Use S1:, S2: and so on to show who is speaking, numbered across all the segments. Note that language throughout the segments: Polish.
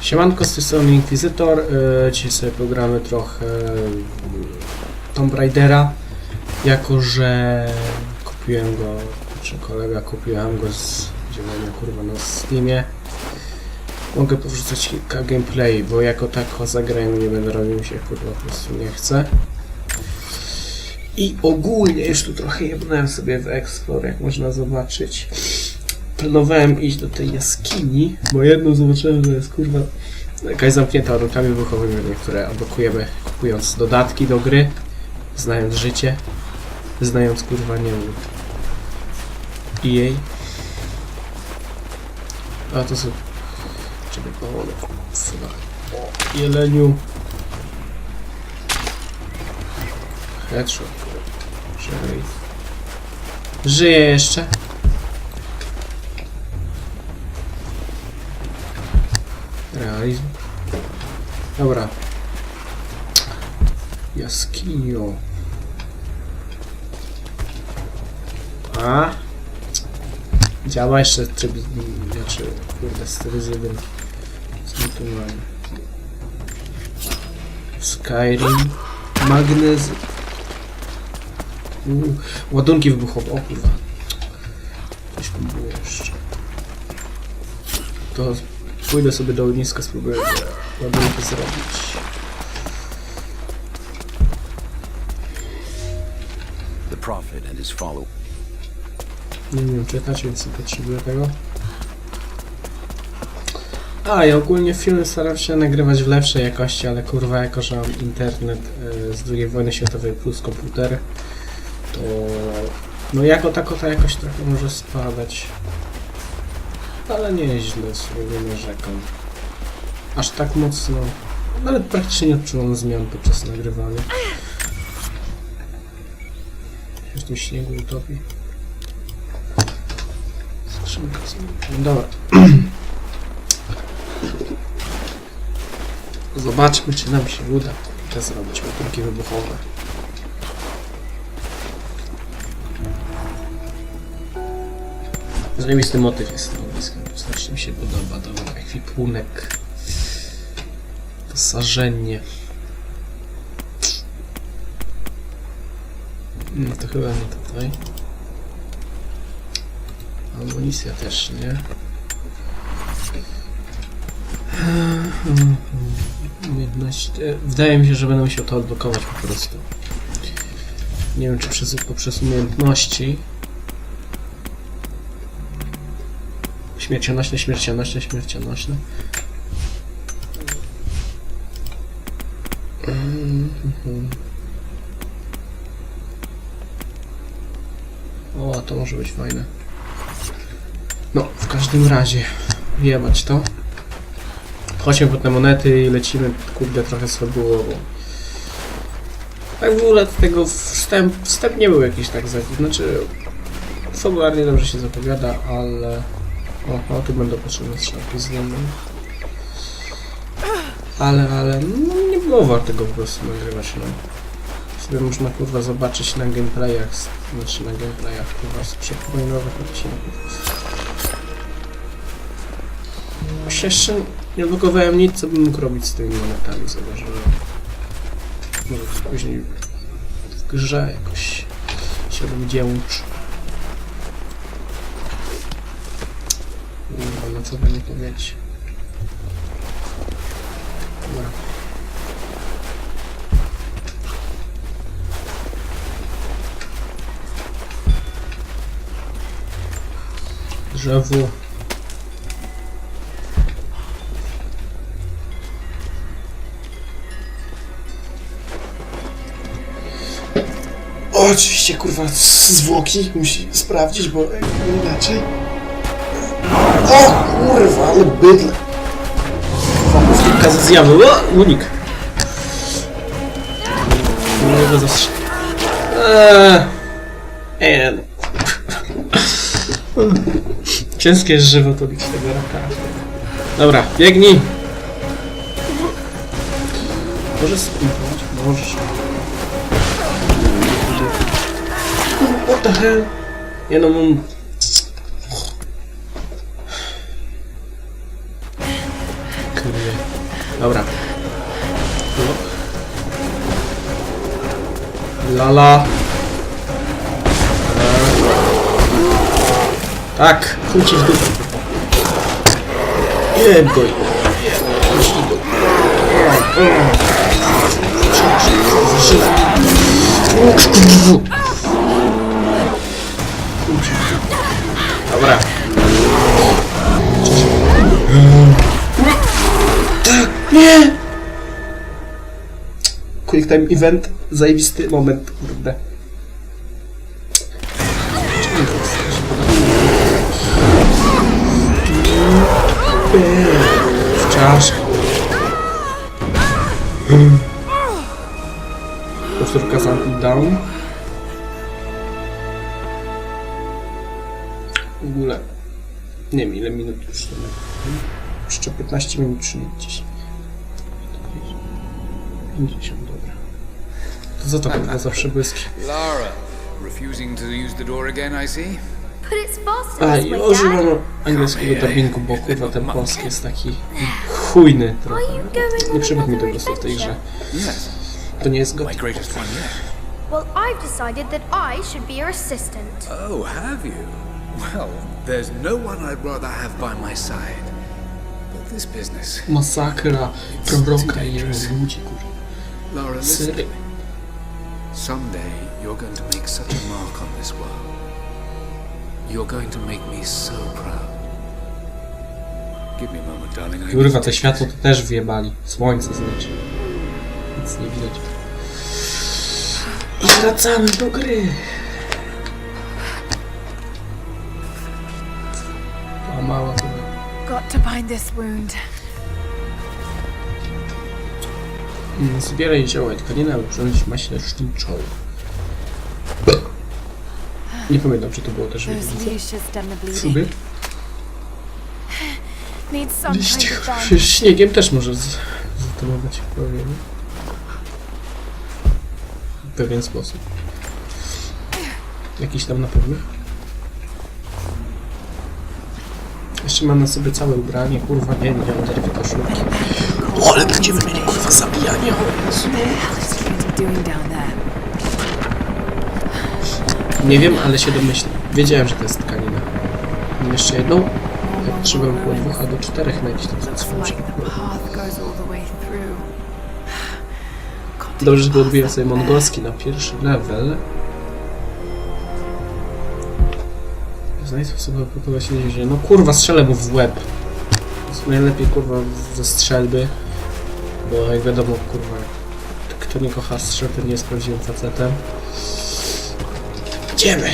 S1: Siemanko, z tej strony Inkwizytor. Yy, Dzisiaj sobie pogramy trochę yy, Tomb Raidera. Jako, że kupiłem go, czy kolega kupiłem go z działania kurwa na Steamie. Mogę powrzucać kilka gameplay, bo jako tako zagrałem nie będę robił się kurwa po prostu nie chcę. I ogólnie już tu trochę jebnąłem sobie w Explore, jak można zobaczyć. Planowałem iść do tej jaskini, bo jedną zobaczyłem, że jest kurwa jakaś zamknięta warunkami wybuchowymi, które odblokujemy kupując dodatki do gry, znając życie, znając kurwa nie wiem, EA. A to są... Czekaj, powolę. O, jeleniu. Headshot. Żyj. Żyje jeszcze. Realizm. Dobra. Jaskinio. A? Działa jeszcze tryb, znaczy, kurde, styl z jeden. Co? Skyrim. Magnez. Uuu, ładunki wybuchowe, o kurwa. Coś tu było jeszcze. To pójdę sobie do ogniska, spróbuję ładunki zrobić.
S2: The prophet and his follow.
S1: Nie umiem czytać, więc nie potrzebuję tego. A, ja ogólnie filmy staram się nagrywać w lepszej jakości, ale kurwa, jako że mam internet e, z II wojny światowej plus komputer, to no jako tako ta jakość trochę może spadać. Ale nie jest źle, sobie nie narzekam. Aż tak mocno. Nawet praktycznie nie odczuwam zmian podczas nagrywania. Się w tym śniegu utopi. Skrzynka sobie. Dobra. Zobaczmy, czy nam się uda to zrobić ładunki wybuchowe. Zajebisty motyw jest. Strasznie mi się podoba. Dobra, ekwipunek. Posażenie. No to chyba nie tutaj. Amunicja też nie. Umiejętność. e, Wydaje mi się, że będę musiał to odblokować po prostu. Nie wiem, czy przez, poprzez umiejętności. Śmiercionośne, śmiercionośne, śmiercionośne. Mhm. O, to może być fajne. No, w każdym razie, jebać to. Chodźmy po te monety i lecimy, kurde, trochę fabułową. Tak w ogóle tego wstęp, wstęp nie był jakiś tak. Znaczy, fabularnie dobrze się zapowiada, ale... O tu będą potrzebne strzałki z nim. Ale, ale, no, nie było warto go po prostu nagrywać, no. Sobie można, kurwa, zobaczyć na gameplayach, znaczy na gameplayach, kurwa, z przepominanych odcinków. się jeszcze nie blokowałem nic, co bym mógł robić z tymi monetami, zauważyłem. Może później w grze jakoś się rozdziałcz. Kurwa, no co by nie powiedzieć. Dobra. Drzewo. Oczywiście, kurwa, zwłoki musi sprawdzić, bo inaczej. O, kurwa, ale bydle. Mównika ze zjawy. O, unik. Nie go zastrzel... Eee. Eee. no. Ciężkie jest żywo to bić tego raka. Dobra, biegnij. Możesz spróbować? Możesz. What the hell? Nie no, mam... Kurde. Dobra. Lala. Tak, chuj ci w dupę. Jeb go. Ci go. Dobra. Nie! Quick time event, zajebisty moment, kurde. W czaszkę. Powtórka z down. W ogóle nie wiem ile minut już Jeszcze 15 minut czy nie 10. 50, dobra. To za to kurwa zawsze błyski.
S3: Lara, refusing to use the door again, I see.
S4: But it's
S1: A i używano angielskiego dubbingu, bo kurwa ten polski jest taki chujny trochę. Nie przypadł mi do głosu w tej grze. To nie jest
S3: yet.
S4: Well, I've decided that I should be your assistant.
S3: Oh, have you? Well, there's no one I'd rather have by my side. But this business,
S1: Masakra proroka i ludzi, kurwa.
S3: Lara, listen to me. Someday you're going to make such a mark on this world. You're going to make me so proud. Give me a moment, darling. I
S1: Kurwa,
S3: to
S1: światło to też wjebali. Słońce znaczy. Nic nie widać. I wracamy do gry. Mała.
S5: Got to bind this wound.
S1: Zbieraj zioła i tkaninę, aby przemyśleć maść leczniczą. Nie pamiętam, czy to było też w
S5: some
S1: Liście, przecież śniegiem też może z- zatomować, powiem. W pewien sposób. Jakiś tam na pewno. Jeszcze mam na sobie całe ubranie, kurwa, nie, nie mam tylko koszulki. O, ale będziemy mieli kurwa zabijanie? Nie wiem, ale się domyślam. Wiedziałem, że to jest tkanina. Mam jeszcze jedną? Jak trzeba by było dwóch albo czterech na jakiś Dobrze, że
S5: past
S1: sobie mongolski na pierwszy level. Znajdź aby próbować się wziąć. No kurwa, strzelę mu w łeb. Jest najlepiej kurwa ze strzelby. Bo jak wiadomo, kurwa, kto nie kocha strzelby, nie jest prawdziwym facetem. Idziemy!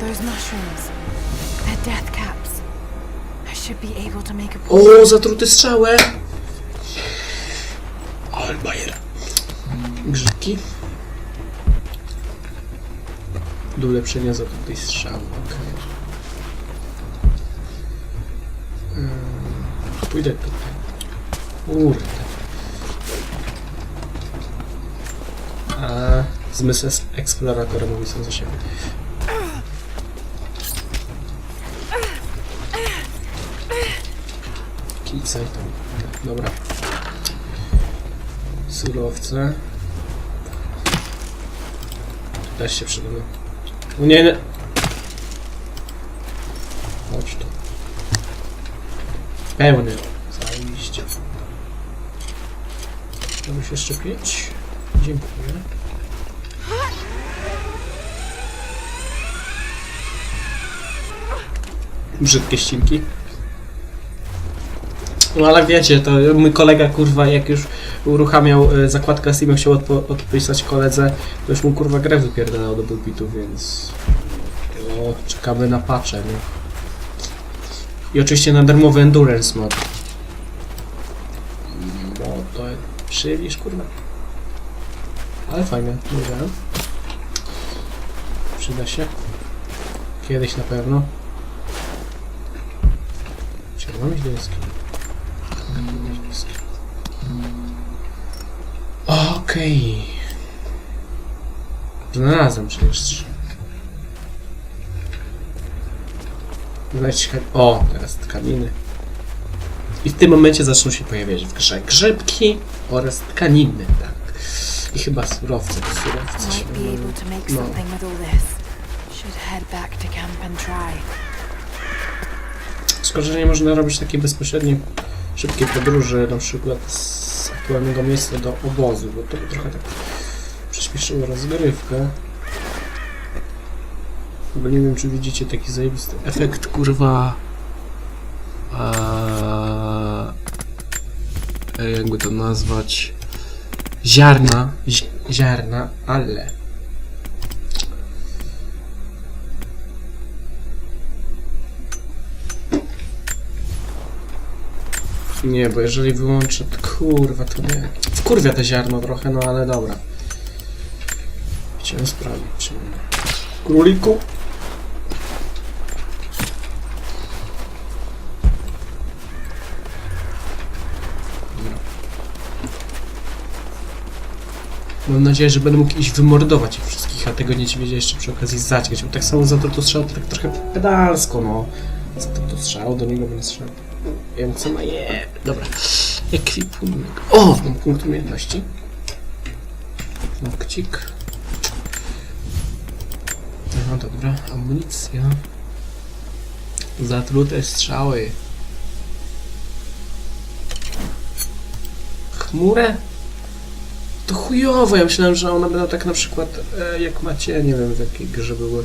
S5: Those mushrooms. They're death caps. I should be able to make a
S1: O, zatruty strzałem! Albajer. Grzybki. Do ulepszenia zatrutej strzały, okej. Mm, Pójdę tutaj. Kurde. A zmysł eksploratora mówi są za siebie. Kicaj tam. Dobra. Surowce. Też się przyda. Nie, nie. Chodź tu. Pełny. Zajebiście. Chciałbym się szczepić. Dziękuję. Brzydkie ścinki. No ale wiecie, to mój kolega kurwa jak już uruchamiał e, zakładkę Steam, chciał odpo- odpisać koledze, to już mu kurwa grę wypierdalał do pulpitu, więc... O, czekamy na patche, nie? I oczywiście na darmowy Endurance mod. No to przyjdziesz kurwa. Ale fajne, nie wiem. Przyda się. Kiedyś na pewno. Czy mam Okej. Znalazłem przecież. Znajdź O, teraz tkaniny. I w tym momencie zaczną się pojawiać w grze grzybki oraz tkaniny, tak. I chyba surowce, surowce się No. Szkoda, że nie można robić takiej bezpośredniej szybkiej podróży, na przykład z aktualnego miejsca do obozu, bo to trochę tak przyspieszyło rozgrywkę. Bo nie wiem, czy widzicie taki zajebisty efekt, kurwa... A, e, jakby to nazwać... Ziarna, zi- ziarna, ale... Nie, bo jeżeli wyłączę, to kurwa, to nie. Wkurwia te ziarno trochę, no ale dobra. Chciałem sprawdzić, czy nie. Króliku? Mam nadzieję, że będę mógł iść wymordować ich wszystkich, a tego nie ci wiedzieć jeszcze przy okazji zaćgać, bo tak samo za to to strzał to tak trochę pedalsko, no. Za to to strzał, do niego będę strzelał. Wiem co ma je. Dobra. Ekwipunek. O! Mam punkt umiejętności. Lokcik. No dobra, amunicja. Zatrute strzały. Chmurę? To chujowo, ja myślałem, że one będą tak na przykład, e, jak macie, nie wiem w jakiej grze były,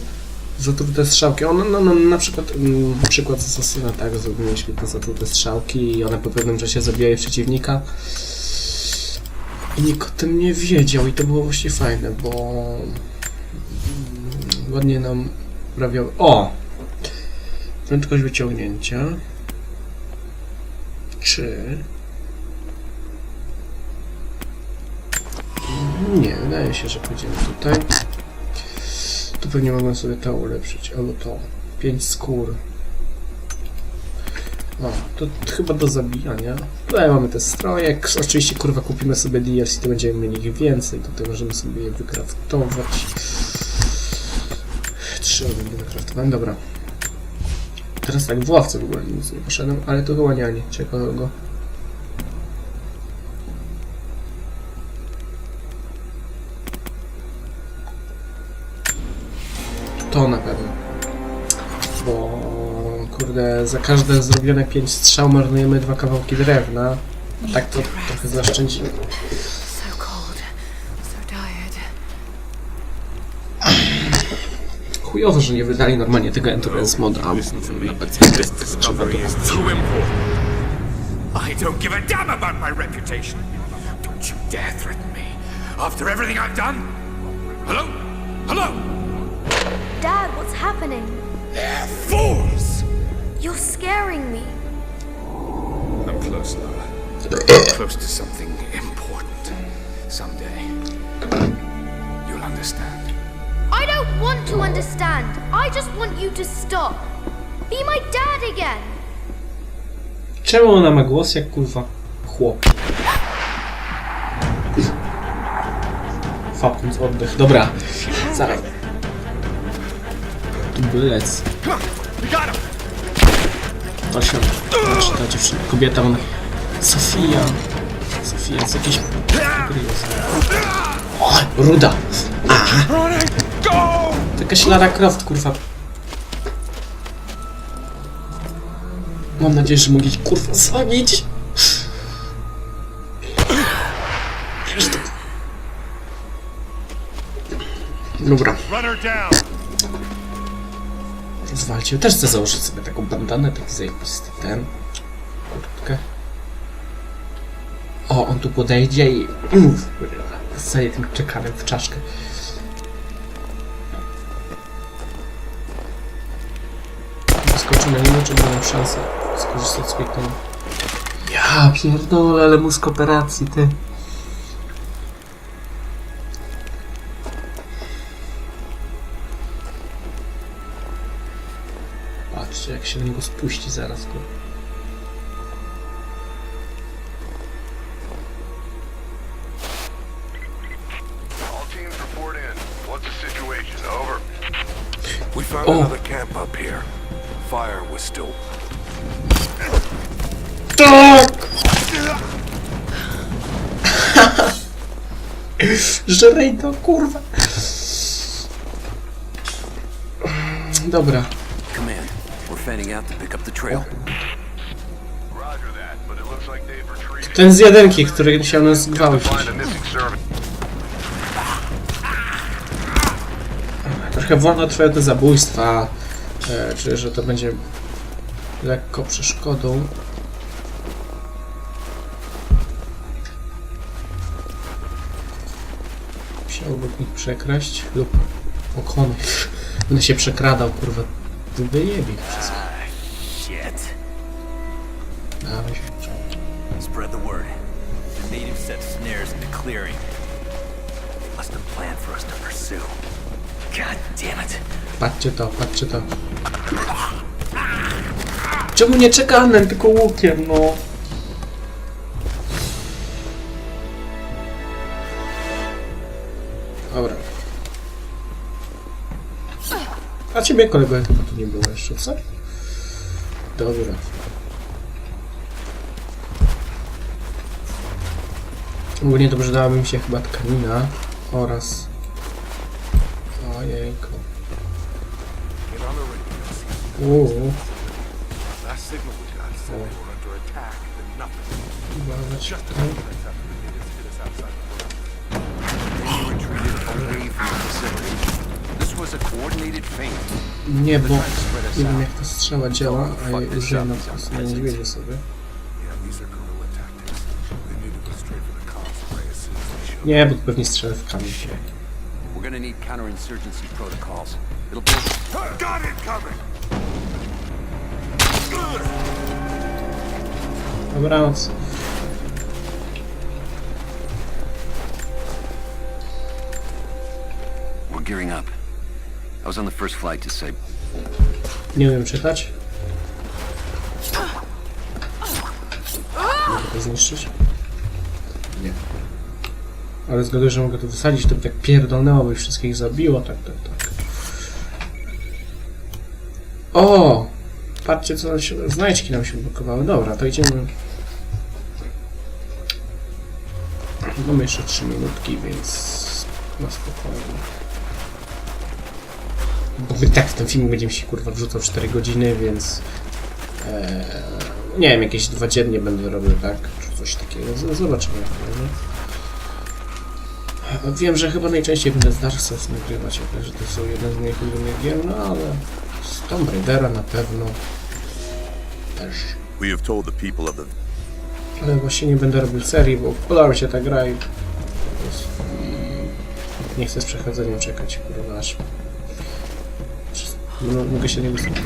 S1: zatrute strzałki. One, no, no, na przykład, mm, przykład z Assassina, tak, zrobimy świetne zatrute strzałki i one po pewnym czasie zabijają przeciwnika. I nikt o tym nie wiedział i to było właśnie fajne, bo mm, ładnie nam prawią... O! Prędkość wyciągnięcia. Czy... Nie, wydaje się, że pójdziemy tutaj. Tu pewnie mogę sobie to ulepszyć, albo to. 5 skór. O, to chyba do zabijania. Tutaj mamy te stroje. Oczywiście, kurwa, kupimy sobie DLC, to będziemy mieli ich więcej. Tutaj możemy sobie je wykraftować. Trzy będę wykraftowałem, dobra. Teraz tak, w ławce w ogóle nic nie poszedłem, ale to chyba nie ciekawego. To za każde zrobione 5 strzał marnujemy dwa kawałki drewna. Tak to trochę zaszczędzimy. Chujowo, że nie wydali normalnie tego Endurance moda a na PC.
S6: I don't give a damn about my reputation. Don't you dare threaten me. After everything I've done? Hello? Hello?
S4: Dad, what's happening?
S6: They're fools!
S3: Close, Lara. close to something important. Someday, you'll understand.
S4: I don't want to understand. I just want you to stop. Be my dad again.
S1: Czemu ona ma głos jak kurwa chłop? Fapnąc oddech. Dobra, zaraz. Tu bylec. To. Znaczy ta dziewczyna, kobieta, ona... Sofia. Sofia jest jakieś... O, ruda. To jakaś Lara Croft, kurwa. Mam nadzieję, że mogę ich kurwa zabić. Dobra, Zwalcie. Też chcę założyć sobie taką bandanę, taki zajebisty ten. Kurtkę. O, on tu podejdzie i... Uff, zaje tym czekanem w czaszkę. Skoczymy na nim, czy będę szansę skorzystać z pięknego. Ja pierdolę, ale mózg operacji, ty. Jak się na niego spuści zaraz go.
S6: We found
S1: Oh.
S6: another camp up here. fire was still
S1: Tak! Żerej to kurwa. Dobra.
S2: Fanning out to pick up the trail.
S7: Roger that, but it looks like they've retreated.
S1: Ten z jedynki, który chciał nas gwałcić.
S7: Find a missing servant.
S1: Trochę wolno trwają te zabójstwa. E, czuję, że to będzie lekko przeszkodą. Musiałbym ich przekraść lub pokonać. Będę się przekradał, kurwa. Wyjebie ich wszystko.
S8: Shit.
S1: Dawaj się.
S8: Spread the word. The natives set snares in the clearing. They must have planned for us to pursue. God damn it.
S1: Patrzcie to, patrzcie to. Czemu nie czekanem, tylko łukiem, no? A ciebie kolego chyba tu nie było jeszcze, co? Dobra. Ogólnie to przydała mi się chyba tkanina oraz... Ojejku. Uuu.
S6: Last
S1: Nie, bo
S2: to
S1: nie wiem jak ta strzała działa, a ja użyłem na niedźwiedzie sobie.
S6: To.
S1: Nie, bo tu pewnie strzelę w kamień.
S2: We're gonna need counterinsurgency protocols. It'll build
S6: Got it coming!
S1: Dobranoc.
S2: We're gearing up. I was on the first flight to say
S1: Nie umiem czytać. Mogę to zniszczyć? Nie. Ale zgaduję, że mogę to wysadzić, to by tak pierdolnęło, by wszystkich zabiło, tak, tak, tak. O! Patrzcie, co nam się... Znajdźki nam się blokowały. Dobra, to idziemy... Mamy jeszcze 3 minutki, więc... Na spokojnie. Bo tak w ten film będziemy się kurwa wrzucał 4 godziny, więc e, nie wiem, jakieś dwa dziennie będę robił, tak? Czy coś takiego. Zobaczymy. jak. E, Wiem, że chyba najczęściej będę z Dark Souls nagrywać, jako że to są jedne z moich ulubionych gier, no ale z Tomb Raidera na pewno też. Ale właśnie nie będę robił serii, bo podoba mi się ta gra i nie chcę z przechadzeniem czekać, kurwa, aż no, mogę się nie wysłuchać.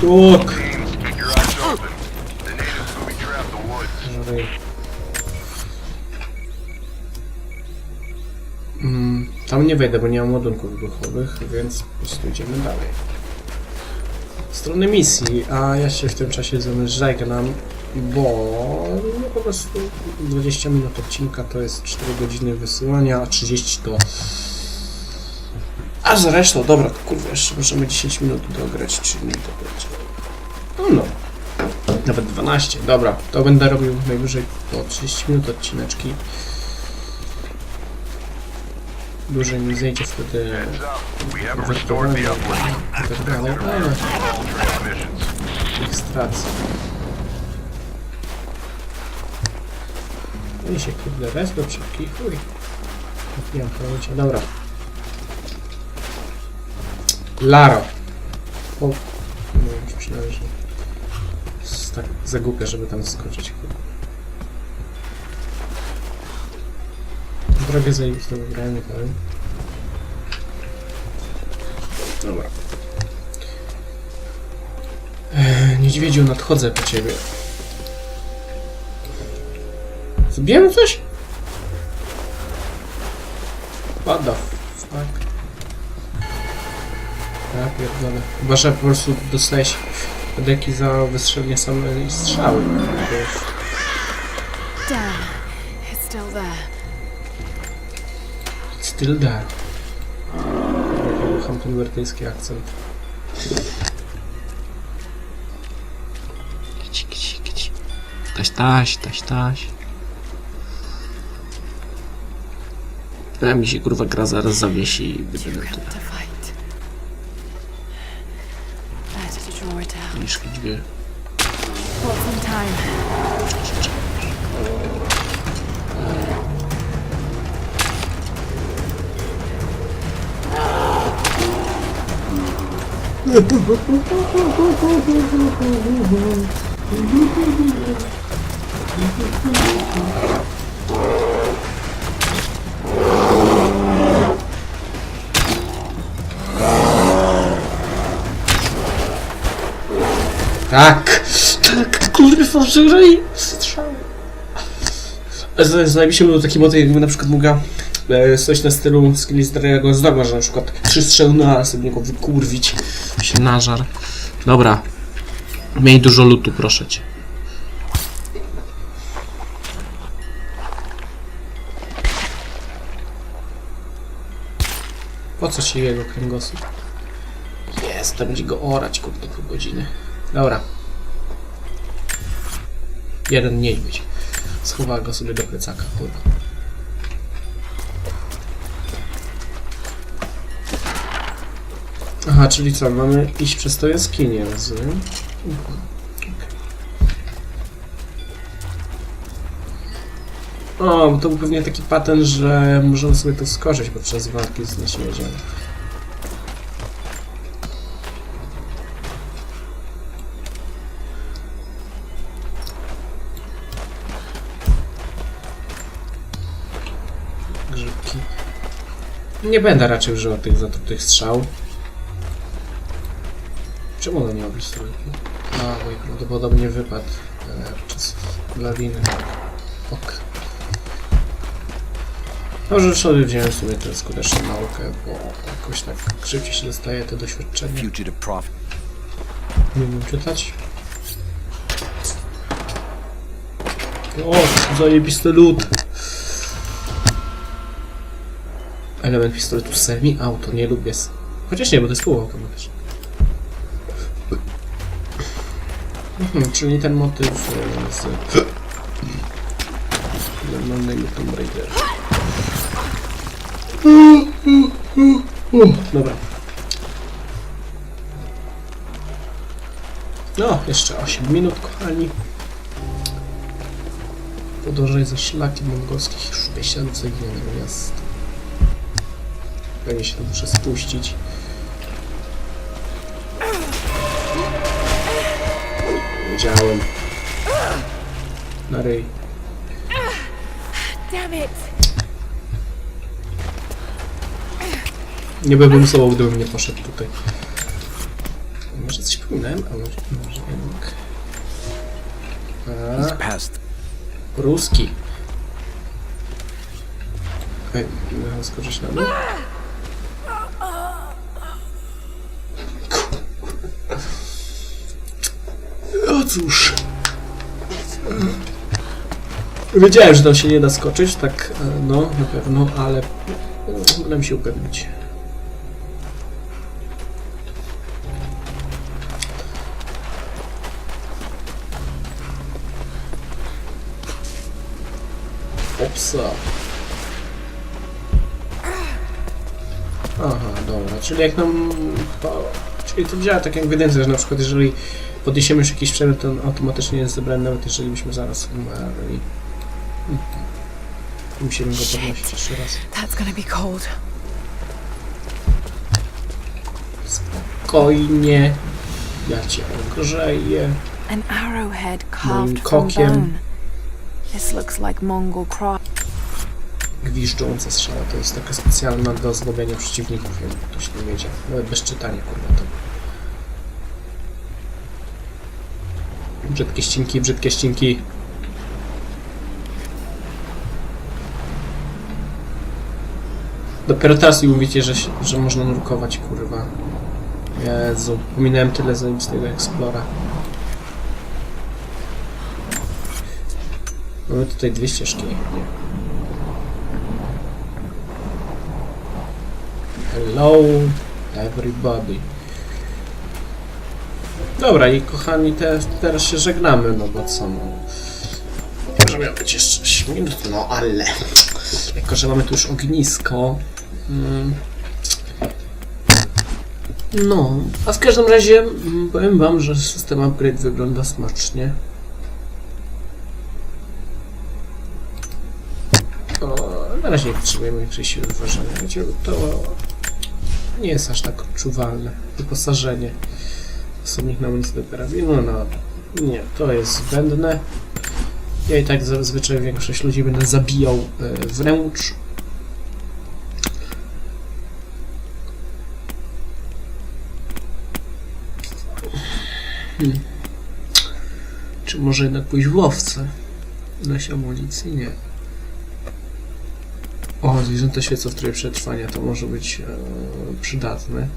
S1: Tuk! Mm, tam nie wejdę, bo nie mam ładunków wybuchowych, więc po prostu idziemy dalej. W misji, a ja się w tym czasie żegnam, bo no po prostu 20 minut odcinka to jest 4 godziny wysyłania, a 30 to... A zresztą, dobra, to kurwa, jeszcze możemy 10 minut dograć, czyli to będzie... No, no. Nawet 12. Dobra, to będę robił najwyżej po 30 minut odcineczki. Dłużej mi zejdzie wtedy wertowanie i tak dalej, ale ich stracę. No i się kurde raz do szybki, chuj. Nie mam pojęcia, dobra. Laro. O, no już myślałem, że jest tak za głupia, żeby tam skoczyć. Kurwa. Drogę zajebistą wygrałem, nie powiem. Dobra. Eee, niedźwiedziu, nadchodzę po ciebie. Zbijemy coś? What the pierdolę. Chyba, że po prostu dostałeś deki za wystrzelenie samej strzały.
S5: Still there.
S1: Still there. Hampton brytyjski akcent. Kici, kici, kici. Taś, taś, taś, taś. Ja mi się kurwa gra zaraz zawiesi i będę
S5: tutaj. Out.
S1: Niż dwie.
S5: Bought some time.
S1: Tak! Tak, kurwa, żerej! Strzał. Zajebiście był taki motyw, jakby na przykład mogła e, coś na stylu Skillistariego zdrowa, że na przykład trzy strzały na raz, sobie go wykurwić. Się nażar. Dobra. Miej dużo lutu, proszę cię. Po co ci jego kręgosłup? Jest, to będzie go orać, kurde, pół godziny. Dobra. Jeden być. Schowała go sobie do plecaka, kurwa. Aha, czyli co, mamy iść przez to jaskinię okej. O, to był pewnie taki patent, że możemy sobie to skoczyć podczas walki z niedźwiedziem. Nie będę raczej używał tych zatrutych strzał. Czemu ona nie ma pistoletu? A, bo jej prawdopodobnie wypadł e, podczas lawiny. Ok. Może sobie wziąłem sobie tę skuteczną naukę, bo jakoś tak szybciej się dostaje te doświadczenie. Nie umiem czytać. O, zajebisty lód. Element pistoletu semi auto, nie lubię. Chociaż nie, bo to jest półautomatyczne. Mhm, czyli ten motyw e, z normalnego Tomb Raider. Dobra. No, jeszcze 8 minut, kochani. Podążaj za szlaki mongolskich szpieśniących miast. Pewnie się to muszę spuścić. Wiedziałem. Na ryj.
S5: Damn it!
S1: Nie byłbym sobą, gdybym nie poszedł tutaj. Może coś pominąłem, a może, może jednak. A,
S8: past.
S1: ruski. Ej, miałem skoczyć na dół. O cóż. Wiedziałem, że tam się nie da skoczyć, tak, e, no, na pewno, ale wolę się upewnić. Opsa. Aha, dobra, czyli jak nam... Czyli to działa tak jak w jedynce, że na przykład jeżeli podniesiemy już jakiś przedmiot, to on automatycznie jest zebrany, nawet jeżeli byśmy zaraz umarli. Musimy go podnosić jeszcze raz.
S5: That's gonna be cold.
S1: Spokojnie. Ja cię ogrzeję.
S5: An arrowhead
S1: Moim
S5: carved from
S1: kokiem.
S5: bone. This looks like Mongol craft.
S1: Gwiżdżąca strzała to jest taka specjalna do złabiania przeciwników, jakby ktoś nie wiedział. Nawet bez czytania, kurwa to. Brzydkie ścinki, brzydkie ścinki. Dopiero teraz mi mówicie, że, że można nurkować, kurwa. Jezu, pominąłem tyle zajebistego Explora. Mamy tutaj dwie ścieżki. Hello, everybody. Dobra, i kochani, te, teraz się żegnamy, no bo co, no. miał być jeszcze 8 minut, no ale jako, że mamy tu już ognisko mm, no, a w każdym razie mm, powiem wam, że system upgrade wygląda smacznie. O, na razie nie potrzebujemy większej siły wyważania, to nie jest aż tak odczuwalne wyposażenie osobnik na amunicję do karabinu, no nie, to jest zbędne ja i tak zazwyczaj większość ludzi będę zabijał e, wręcz. Hmm. Czy może jednak pójść w łowce? Ilość amunicji? Nie. O, zwierzęta świecą w trybie przetrwania to może być e, przydatne.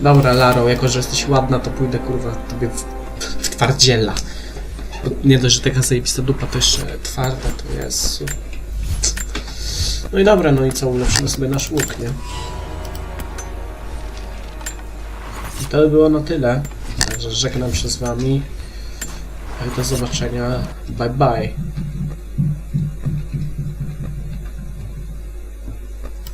S1: Dobra, Laro, jako że jesteś ładna, to pójdę kurwa tobie w, w twardziela. Bo Nie dość, że taka zajebista dupa, to jeszcze twarda, to jest. No i dobra, no i co, ulepszymy sobie nasz łuk, nie? I to by było na tyle. Także żegnam się z wami. Do zobaczenia. Bye bye.